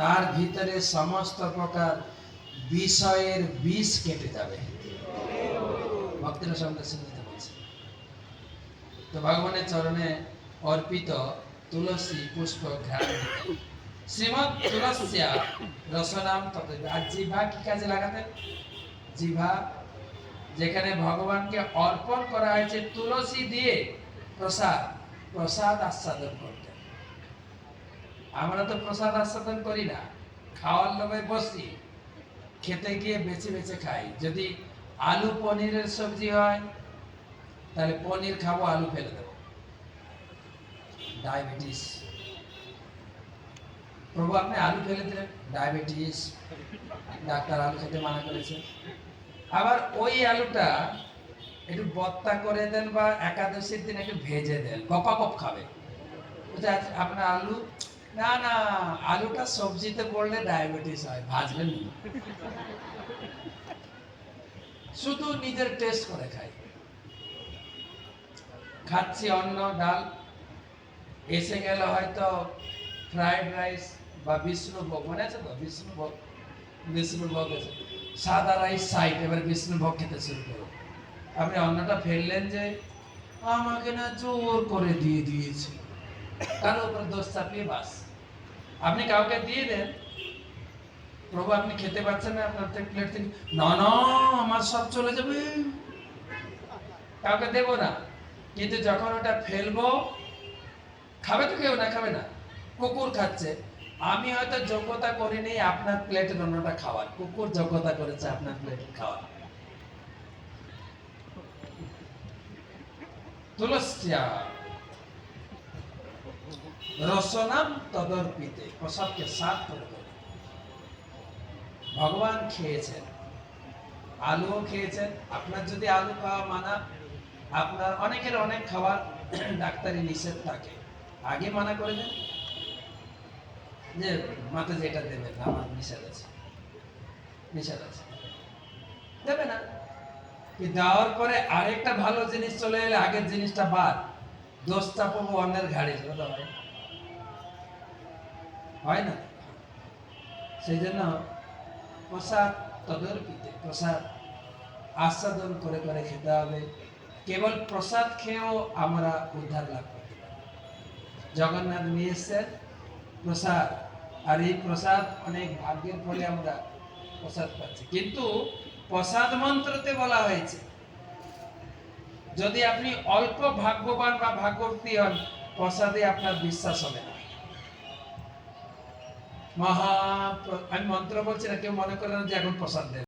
তার ভিতরে সমস্ত প্রকার বিষয়ের বিষ কেটে যাবে। ভক্তের সঙ্গে শুনতে বলছে। তো ভগবানের চরণে অর্পিত তুলসী পুষ্প ঘ্রাণ। শ্রীমৎ তুলস্যা রসনাম তত আর জিভা কি কাজে লাগাতেন? জিভা যেখানে ভগবানকে অর্পণ করা হয়েছে তুলসী দিয়ে প্রসাদ। প্রসাদ আস্বাদন করতেন। আমরা তো প্রসাদ আস্বাদন করি না। খাওয়ার লোভে বসি। খেতে গিয়ে বেছে বেছে খাই। যদি আলু পনিরের সবজি হয়, তাহলে পনির খাব, আলু ফেলে দেবো। ডায়াবেটিস। প্রভু, আপনি আলু ফেলে দিলেন? ডায়াবেটিস। ডাক্তার আলু খেতে মানা করেছে। আবার ওই আলুটা একটু বত্তা করে দেন বা একাদশীর দিন একটু ভেজে দেন। কপ খাবে। আপনার আলু না না, আলুটা সবজিতে পড়লে ডায়াবেটিস হয়, ভাজবেন শুধু নিজের টেস্ট করে খাই। খাচ্ছি অন্ন, ডাল। এসে গেল হয়তো ফ্রাইড রাইস বা বিষ্ণুভোগ, মনে আছে তো? বিষ্ণুভোগ বিষ্ণুভোগ এসে সাদা রাইস সাইড এবার বিষ্ণুভোগ খেতে শুরু করো। আপনি অন্নটা ফেললেন যে, আমাকে না জোর করে দিয়ে দিয়েছে উপর দোষ চাপিয়ে বাস। আপনি কাউকে দিয়ে দেন, প্রভু আপনি খেতে পাচ্ছেন না, আপনার প্লেট থেকে না না, আমার সব চলে যাবে। কাউকে দেব না। কিন্তু যখন ওটা ফেলব, খাবে তো কেউ না, খাবে না। কুকুর খাচ্ছে। আমি হয়তো যোগ্যতা করিনি আপনার প্লেটের অন্যটা খাওয়ার। কুকুর যোগ্যতা করেছে আপনার প্লেট খাওয়ার। তুলস্যা রসনাম তদর্পিতে, প্রসাদকে সাত করে দেবে। ভগবান খেয়েছেন, আলুও খেয়েছেন। আপনার যদি আলু খাওয়া মানা, আপনার অনেকের অনেক খাবার ডাক্তারি নিষেধ থাকে। আগে মানা করে দেন। যে মাথা যেটা দেবেন, আমার নিষেধ আছে। নিষেধ আছে। দেবে না। দেওয়ার পরে আরেকটা ভালো জিনিস চলে এলে আগের জিনিসটা বাদ। দোষ চাপাবো অন্যের ঘাড়ে সেটা তো হয় না। সেই জন্য প্রসাদ তদর্পিতে, প্রসাদ আস্বাদন করে করে খেতে হবে। কেবল প্রসাদ খেয়েও আমরা উদ্ধার লাভ করতে পারি। জগন্নাথ নিয়ে এসছেন প্রসাদ। আর এই প্রসাদ অনেক ভাগ্যের ফলে আমরা প্রসাদ পাচ্ছি। কিন্তু প্রসাদ মন্ত্রতে বলা হয়েছে, যদি আপনি অল্প ভাগ্যবান বা ভাগ্যবতী হন, প্রসাদে আপনার বিশ্বাস হবে না। মহা আমি মন্ত্র বলছি না কেউ মনে করে না যে এখন প্রসাদ দেবে।